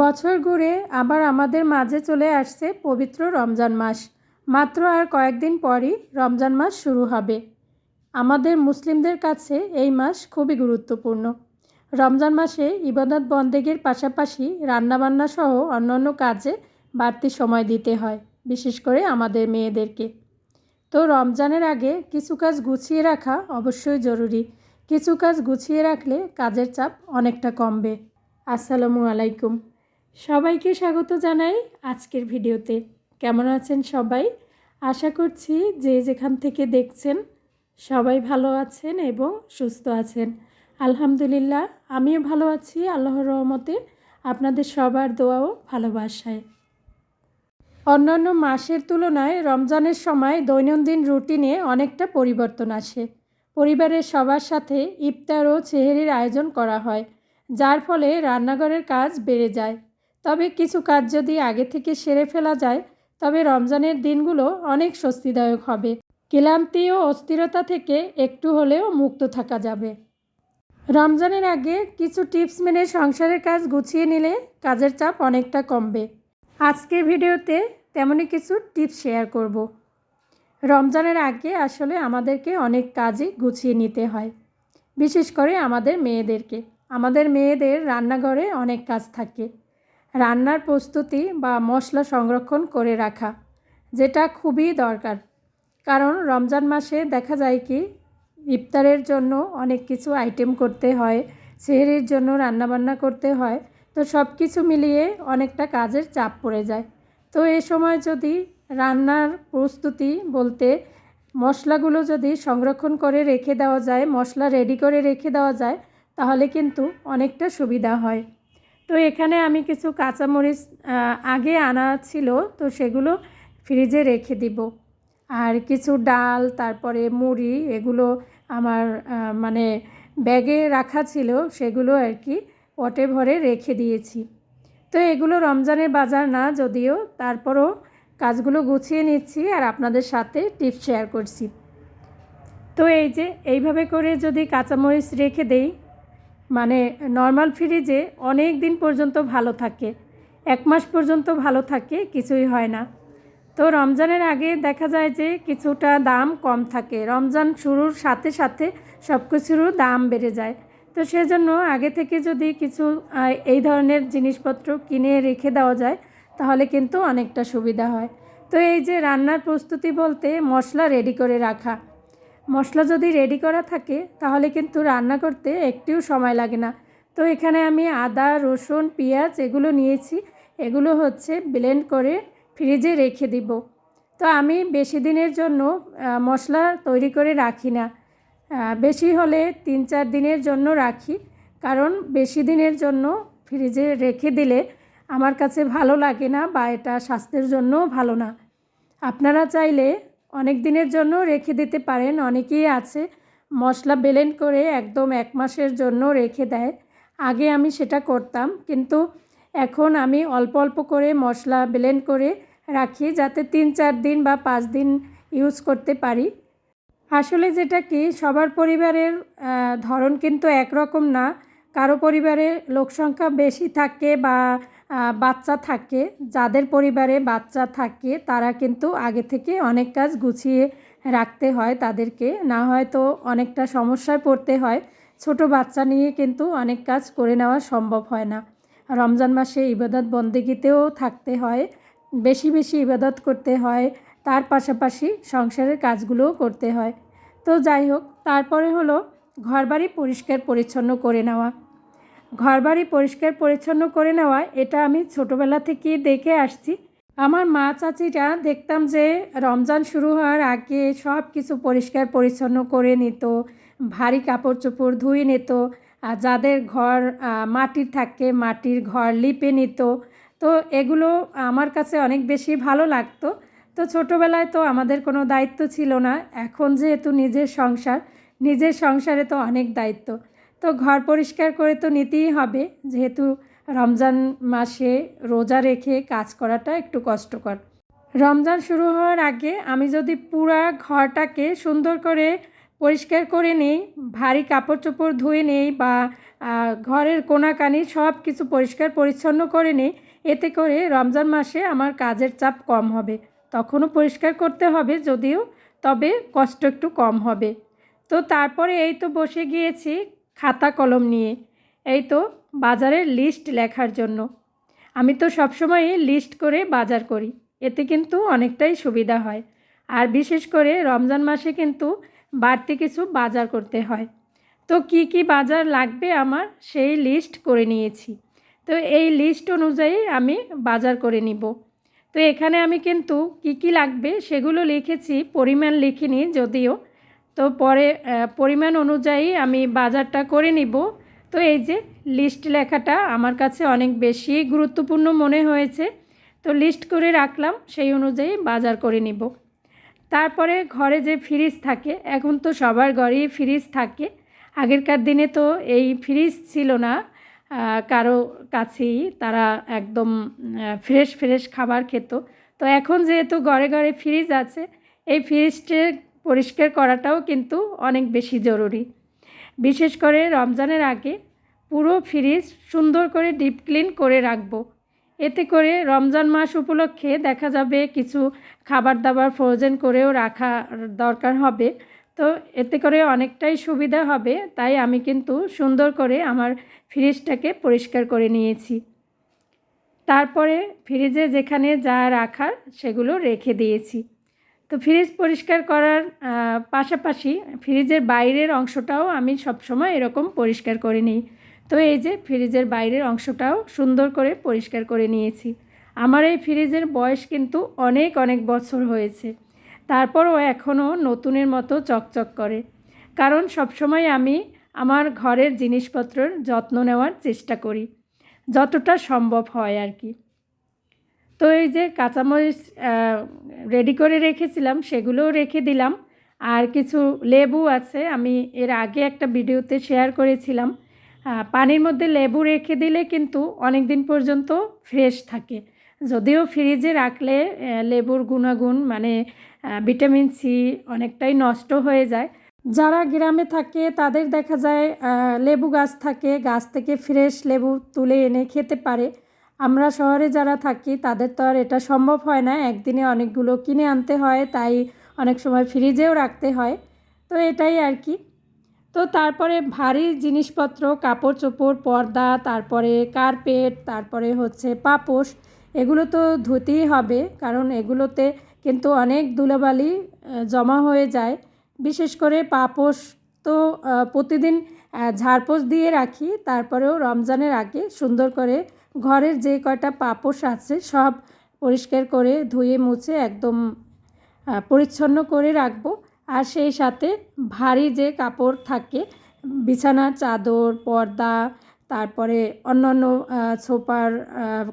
বছর ঘুরে আবার আমাদের মাঝে চলে আসছে পবিত্র রমজান মাস। মাত্র আর কয়েকদিন পরই রমজান মাস শুরু হবে। আমাদের মুসলিমদের কাছে এই মাস খুবই গুরুত্বপূর্ণ। রমজান মাসে ইবাদত বন্দেগের পাশাপাশি রান্নাবান্না সহ অন্যান্য কাজে বাড়তি সময় দিতে হয়, বিশেষ করে আমাদের মেয়েদেরকে। তো রমজানের আগে কিছু কাজ গুছিয়ে রাখা অবশ্যই জরুরি। কিছু কাজ গুছিয়ে রাখলে কাজের চাপ অনেকটা কমবে। আসসালামু আলাইকুম। সবাইকে স্বাগত জানাই আজকের ভিডিওতে। কেমন আছেন সবাই? আশা করছি যে যেখান থেকে দেখছেন সবাই ভালো আছেন এবং সুস্থ আছেন। আলহামদুলিল্লাহ, আমিও ভালো আছি, আল্লাহর রহমতে আপনাদের সবার দোয়াও ভালোবাসায়। অন্যান্য মাসের তুলনায় রমজানের সময় দৈনন্দিন রুটিনে অনেকটা পরিবর্তন আসে। পরিবারের সবার সাথে ইফতার ও চেহারির আয়োজন করা হয়, যার ফলে রান্নাঘরের কাজ বেড়ে যায়। তবে কিছু কাজ যদি আগে থেকে সেরে ফেলা যায়, তবে রমজানের দিনগুলো অনেক স্বস্তিদায়ক হবে। ক্লান্তি ও অস্থিরতা থেকে একটু হলেও মুক্ত থাকা যাবে। রমজানের আগে কিছু টিপস মেনে সংসারের কাজ গুছিয়ে নিলে কাজের চাপ অনেকটা কমবে। আজকের ভিডিওতে তেমনই কিছু টিপস শেয়ার করব। রমজানের আগে আসলে আমাদেরকে অনেক কাজই গুছিয়ে নিতে হয়, বিশেষ করে আমাদের মেয়েদেরকে। আমাদের মেয়েদের রান্নাঘরে অনেক কাজ থাকে। রান্নার প্রস্তুতি বা মশলা সংরক্ষণ করে রাখা, যেটা খুবই দরকার। কারণ রমজান মাসে দেখা যায় কি, ইফতারের জন্য অনেক কিছু আইটেম করতে হয়, সেহরির জন্য রান্নাবান্না করতে হয়, তো সব কিছু মিলিয়ে অনেকটা কাজের চাপ পড়ে যায়। তো এ সময় যদি রান্নার প্রস্তুতি বলতে মশলাগুলো যদি সংরক্ষণ করে রেখে দেওয়া যায়, মশলা রেডি করে রেখে দেওয়া যায়, তাহলে কিন্তু অনেকটা সুবিধা হয়। তো এখানে আমি কিছু কাঁচামরিচ আগে আনা ছিল, তো সেগুলো ফ্রিজে রেখে দিব। আর কিছু ডাল, তারপরে মুড়ি, এগুলো আমার মানে ব্যাগে রাখা ছিল, সেগুলো আর কি পটে ভরে রেখে দিয়েছি। তো এগুলো রমজানের বাজার না যদিও, তারপরও কাজগুলো গুছিয়ে নিচ্ছি আর আপনাদের সাথে টিপস শেয়ার করছি। তো এই যে, এইভাবে করে যদি কাঁচামরিচ রেখে দেই মানে নর্মাল ফ্রিজে অনেক দিন পর্যন্ত ভালো থাকে, এক মাস পর্যন্ত ভালো থাকে, কিছুই হয় না। তো রমজানের আগে দেখা যায় যে কিছুটা দাম কম থাকে। রমজান শুরুর সাথে সাথে সব কিছুরও দাম বেড়ে যায়। তো সেজন্য আগে থেকে যদি কিছু এই ধরনের জিনিসপত্র কিনে রেখে দেওয়া যায়, তাহলে কিন্তু অনেকটা সুবিধা হয়। তো এই যে রান্নার প্রস্তুতি বলতে মশলা রেডি করে রাখা মশলা যদি রেডি করা থাকে, তাহলে কিন্তু রান্না করতে একটিও সময় লাগে না। তো এখানে আমি আদা, রসুন, পেঁয়াজ এগুলো নিয়েছি। এগুলো হচ্ছে ব্লেন্ড করে ফ্রিজে রেখে দিব। তো আমি বেশি দিনের জন্য মশলা তৈরি করে রাখি না। বেশি হলে তিন চার দিনের জন্য রাখি। কারণ বেশি দিনের জন্য ফ্রিজে রেখে দিলে আমার কাছে ভালো লাগে না বা এটা স্বাস্থ্যের জন্যও ভালো না। আপনারা চাইলে অনেক দিনের জন্য রেখে দিতে পারেন। অনেকেই আছে, মশলা বেলেন করে একদম এক মাসের জন্য রেখে দেয়। আগে আমি সেটা করতাম, কিন্তু এখন আমি অল্প অল্প করে মশলা ব্লেন্ড করে রাখি যাতে তিন চার দিন বা পাঁচ দিন ইউজ করতে পারি। আসলে যেটা কি, সবার পরিবারের ধরন কিন্তু একরকম না। কারও পরিবারে লোকসংখ্যা বেশি থাকে বা বাচ্চা থাকে, যাদের পরিবারে বাচ্চা থাকে, তারা কিন্তু আগে থেকে অনেক কাজ গুছিয়ে রাখতে হয় তাদেরকে। না হয়তো অনেকটা সমস্যায় পড়তে হয়। ছোট বাচ্চা নিয়ে কিন্তু অনেক কাজ করে নেওয়া সম্ভব হয় না। রমজান মাসে ইবাদত বন্দেগিতেও থাকতে হয়, বেশি বেশি ইবাদত করতে হয়, তার পাশাপাশি সংসারের কাজগুলোও করতে হয়। তো যাই হোক, তারপরে হলো ঘরবাড়ি পরিষ্কার পরিচ্ছন্ন করে নেওয়া। ঘরবাড়ি পরিষ্কার পরিচ্ছন্ন করে নেওয়া এটা আমি ছোটোবেলা থেকেই দেখে আসছি। আমার মা চাচিরা দেখতাম যে রমজান শুরু হওয়ার আগে সব কিছু পরিষ্কার পরিচ্ছন্ন করে নিত, ভারী কাপড় চোপড় ধুয়ে নিত, আর যাদের ঘর মাটির থাকে মাটির ঘর লিপে নিত। তো এগুলো আমার কাছে অনেক বেশি ভালো লাগতো। তো ছোটোবেলায় তো আমাদের কোনো দায়িত্ব ছিল না, এখন যেহেতু নিজের সংসার, নিজের সংসারে তো অনেক দায়িত্ব। তো ঘর পরিষ্কার করে তো নিতেই হবে। যেহেতু রমজান মাসে রোজা রেখে কাজ করাটা একটু কষ্টকর। রমজান শুরু হওয়ার আগে আমি যদি পুরা ঘরটাকে সুন্দর করে পরিষ্কার করে নেই, ভারী কাপড় চোপড় ধুয়ে নেই বা ঘরের কোনাকানি সব কিছু পরিষ্কার পরিচ্ছন্ন করে নেই, এতে করে রমজান মাসে আমার কাজের চাপ কম হবে। তখনও পরিষ্কার করতে হবে যদিও, তবে কষ্ট একটু কম হবে। তো তারপরে এই তো বসে গিয়েছি খাতা কলম নিয়ে। এই তো বাজারের লিস্ট লেখার জন্য। আমি তো সবসময়ই লিস্ট করে বাজার করি। এতে কিন্তু অনেকটাই সুবিধা হয়। আর বিশেষ করে রমজান মাসে কিন্তু বাড়তি কিছু বাজার করতে হয়। তো কি কি বাজার লাগবে আমার সেই লিস্ট করে নিয়েছি। তো এই লিস্ট অনুযায়ী আমি বাজার করে নিব। তো এখানে আমি কিন্তু কি কি লাগবে সেগুলো লিখেছি, পরিমাণ লিখিনি যদিও। তো পরে পরিমাণ অনুযায়ী আমি বাজারটা করে নিব। তো এই যে লিস্ট লেখাটা আমার কাছে অনেক বেশি গুরুত্বপূর্ণ মনে হয়েছে। তো লিস্ট করে রাখলাম, সেই অনুযায়ী বাজার করে নিব। তারপরে ঘরে যে ফ্রিজ থাকে, এখন তো সবার ঘরেই ফ্রিজ থাকে। আগেরকার দিনে তো এই ফ্রিজ ছিল না। কারও কাছেই তারা একদম ফ্রেশ ফ্রেশ খাবার খেত। তো এখন যেহেতু ঘরে ঘরে ফ্রিজ আছে, এই ফ্রিজটা পরিষ্কার করাটাও কিন্তু অনেক বেশি জরুরি। বিশেষ করে রমজানের আগে পুরো ফ্রিজ সুন্দর করে ডিপ ক্লিন করে রাখব। এতে করে রমজান মাস উপলক্ষে দেখা যাবে কিছু খাবার দাবার ফ্রোজেন করেও রাখা দরকার হবে। তো এতে করে অনেকটাই সুবিধা হবে, তাই আমি কিন্তু সুন্দর করে আমার ফ্রিজটাকে পরিষ্কার করে নিয়েছি। তারপরে ফ্রিজে যেখানে যা রাখার সেগুলো রেখে দিয়েছি। তো ফ্রিজ পরিষ্কার করার পাশাপাশি ফ্রিজের বাইরের অংশটাও আমি সবসময় এরকম পরিষ্কার করে নিই। তো এই যে ফ্রিজের বাইরের অংশটাও সুন্দর করে পরিষ্কার করে নিয়েছি। আমার এই ফ্রিজের বয়স কিন্তু অনেক অনেক বছর হয়েছে। তারপরও এখনও নতুনের মতো চকচক করে। কারণ সবসময় আমি আমার ঘরের জিনিসপত্রের যত্ন নেওয়ার চেষ্টা করি। যতটা সম্ভব হয় আর কি। তো এই যে কাঁচামরিচ রেডি করে রেখেছিলাম, সেগুলোও রেখে দিলাম। আর কিছু লেবু আছে, আমি এর আগে একটা ভিডিওতে শেয়ার করেছিলাম। পানির মধ্যে লেবু রেখে দিলে কিন্তু অনেক দিন পর্যন্ত ফ্রেশ থাকে। যদিও ফ্রিজে রাখলে লেবুর গুণাগুণ মানে ভিটামিন সি অনেকটাই নষ্ট হয়ে যায়। যারা গ্রামে থাকে, তাদের দেখা যায় লেবু গাছ থাকে, গাছ থেকে ফ্রেশ লেবু তুলে এনে খেতে পারে। আমরা শহরে যারা থাকি তাদের তো আর এটা সম্ভব হয় না। একদিনে অনেকগুলো কিনে আনতে হয় তাই অনেক সময় ফ্রিজেও রাখতে হয়। তো এটাই আর কি। তো তারপরে ভারী জিনিসপত্র কাপড় চোপড় পর্দা তারপরে কার্পেট তারপরে হচ্ছে পাপোশ এগুলো তো ধুতেই হবে কারণ এগুলোতে কিন্তু অনেক ধুলোবালি জমা হয়ে যায়। বিশেষ করে পাপোশ তো প্রতিদিন আহ, ঝাড়পোছ দিয়ে রাখি তারপরেও রমজানের আগে সুন্দর করে ঘরের যে কয়টা পাপোশ আছে সব পরিষ্কার করে ধুয়ে মুছে একদম পরিচ্ছন্ন করে রাখব। আর সেই সাথে ভারী যে কাপড় থাকে বিছানার চাদর, পর্দা, তারপরে অন্যান্য সোফার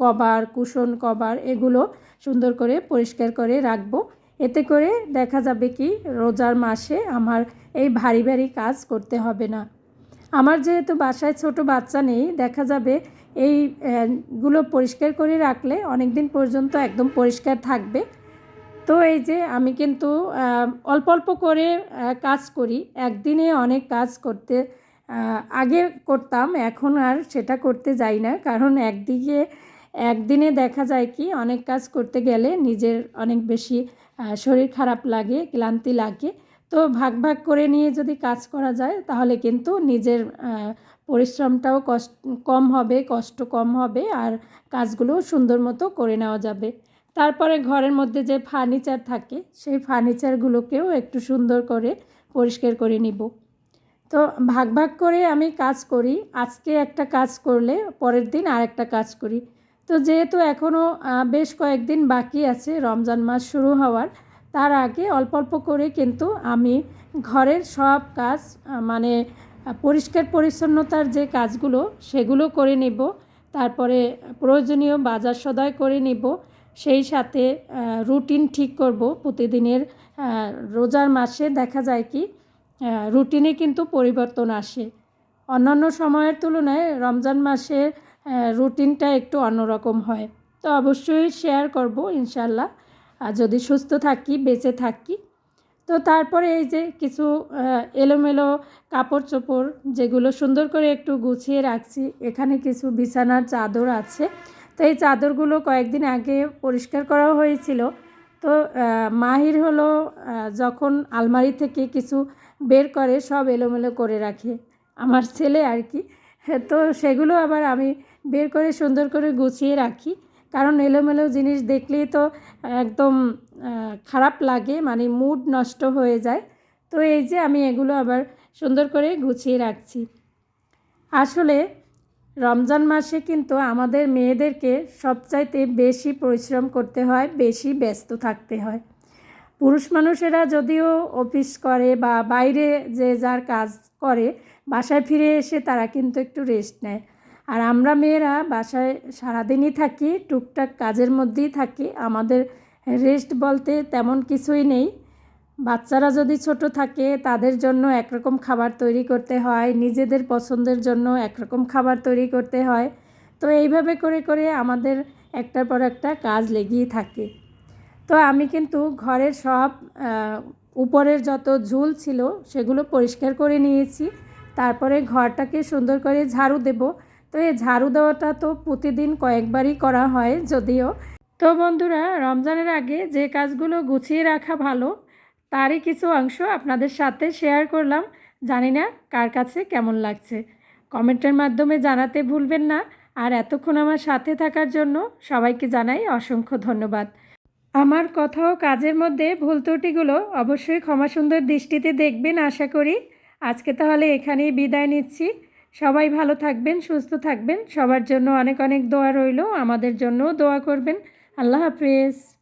কভার, কুশন কভার, এগুলো সুন্দর করে পরিষ্কার করে রাখব। এতে করে দেখা যাবে কি রোজার মাসে আমার এই ভারী ভারী কাজ করতে হবে না। আমার যেহেতু বাসায় ছোট বাচ্চা নেই, দেখা যাবে এই আহ, গুলো পরিষ্কার করে রাখলে অনেক দিন পর্যন্ত একদম পরিষ্কার থাকবে। তো এই যে আমি কিন্তু অল্প অল্প করে কাজ করি। একদিনে অনেক কাজ করতে আগে করতাম এখন আর সেটা করতে যাই না। কারণ একদিকে একদিনে দেখা যায় কি অনেক কাজ করতে গেলে নিজের অনেক বেশি শরীর খারাপ লাগে ক্লান্তি লাগে। তো ভাগ ভাগ করে নিয়ে যদি কাজ করা যায় তাহলে কিন্তু নিজের পরিশ্রমটাও কষ্ট, কম হবে, কষ্ট কম হবে আর কাজগুলো সুন্দর মতো করে নেওয়া যাবে। তারপরে ঘরের মধ্যে যে ফার্নিচার থাকে, সেই ফার্নিচারগুলোকেও একটু সুন্দর করে পরিষ্কার করে নিব। তো ভাগ ভাগ করে আমি কাজ করি, আজকে একটা কাজ করলে পরের দিন আরেকটা কাজ করি। তো যেহেতু এখনও বেশ কয়েকদিন বাকি আছে, রমজান মাস শুরু হওয়ার, তার আগে অল্প অল্প করে কিন্তু আমি ঘরের সব কাজ মানে পরিষ্কার পরিচ্ছন্নতার যে কাজগুলো, সেগুলো করে নেব। তারপরে প্রয়োজনীয় বাজার সদাই করে নিব। সেই সাথে রুটিন ঠিক করব। প্রতিদিনের রোজার মাসে দেখা যায় কি রুটিনে কিন্তু পরিবর্তন আসে। অন্যান্য সময়ের তুলনায় রমজান মাসের রুটিনটা একটু অন্যরকম হয়। তো অবশ্যই শেয়ার করব ইনশাল্লাহ আর যদি সুস্থ থাকি, বেঁচে থাকি তো তারপরে এই যে কিছু এলোমেলো কাপড় চোপড় যেগুলো সুন্দর করে একটু গুছিয়ে রাখছি, এখানে কিছু বিছানার চাদর আছে। তো এই চাদরগুলো কয়েকদিন আগে পরিষ্কার করা হয়েছিল। তো মাহির হলো যখন আলমারি থেকে কিছু বের করে সব এলোমেলো করে রাখে, আমার ছেলে আর কি। তো সেগুলো আবার আমি বের করে সুন্দর করে গুছিয়ে রাখি। কারণ এলোমেলো জিনিস দেখলেই তো একদম খারাপ লাগে মানে মুড নষ্ট হয়ে যায়। তো এই যে আমি এগুলো আবার সুন্দর করে গুছিয়ে রাখছি। আসলে রমজান মাসে কিন্তু আমাদের মেয়েদেরকে সবচাইতে বেশি পরিশ্রম করতে হয়, বেশি ব্যস্ত থাকতে হয়। পুরুষ মানুষেরা যদিও অফিস করে বা বাইরে যে যার কাজ করে, বাসায় ফিরে এসে তারা কিন্তু একটু রেস্ট নেয়। আর আমরা মেয়েরা বাসায় সারাদিনই থাকি, টুকটাক কাজের মধ্যেই থাকি। আমাদের রেস্ট বলতে তেমন কিছুই নেই। বাচ্চারা যদি ছোট থাকে, তাদের জন্য একরকম খাবার তৈরি করতে হয়, নিজেদের পছন্দের জন্য একরকম খাবার তৈরি করতে হয়। তো এইভাবে করে করে আমাদের একটার পর একটা কাজ লেগেই থাকে। তো আমি কিন্তু ঘরের সব উপরের যত ঝুল ছিল, সেগুলো পরিষ্কার করে নিয়েছি। তারপরে ঘরটাকে সুন্দর করে ঝাড়ু দেব। তো এই ঝাড়ু দেওয়াটা তো প্রতিদিন কয়েকবারই করা হয় যদিও। তো বন্ধুরা, রমজানের আগে যে কাজগুলো গুছিয়ে রাখা ভালো, তারই কিছু অংশ আপনাদের সাথে শেয়ার করলাম। জানি না কার কাছে কেমন লাগছে। কমেন্টের মাধ্যমে জানাতে ভুলবেন না। আর এতক্ষণ আমার সাথে থাকার জন্য সবাইকে জানাই অসংখ্য ধন্যবাদ। আমার কথা ও কাজের মধ্যে ভুল ত্রুটিগুলো অবশ্যই ক্ষমা সুন্দর দৃষ্টিতে দেখবেন, আশা করি। আজকে তাহলে এখানেই বিদায় নিচ্ছি। সবাই ভালো থাকবেন, সুস্থ থাকবেন। সবার জন্য অনেক অনেক দোয়া রইল। আমাদের জন্যও দোয়া করবেন। আল্লাহ হাফেজ।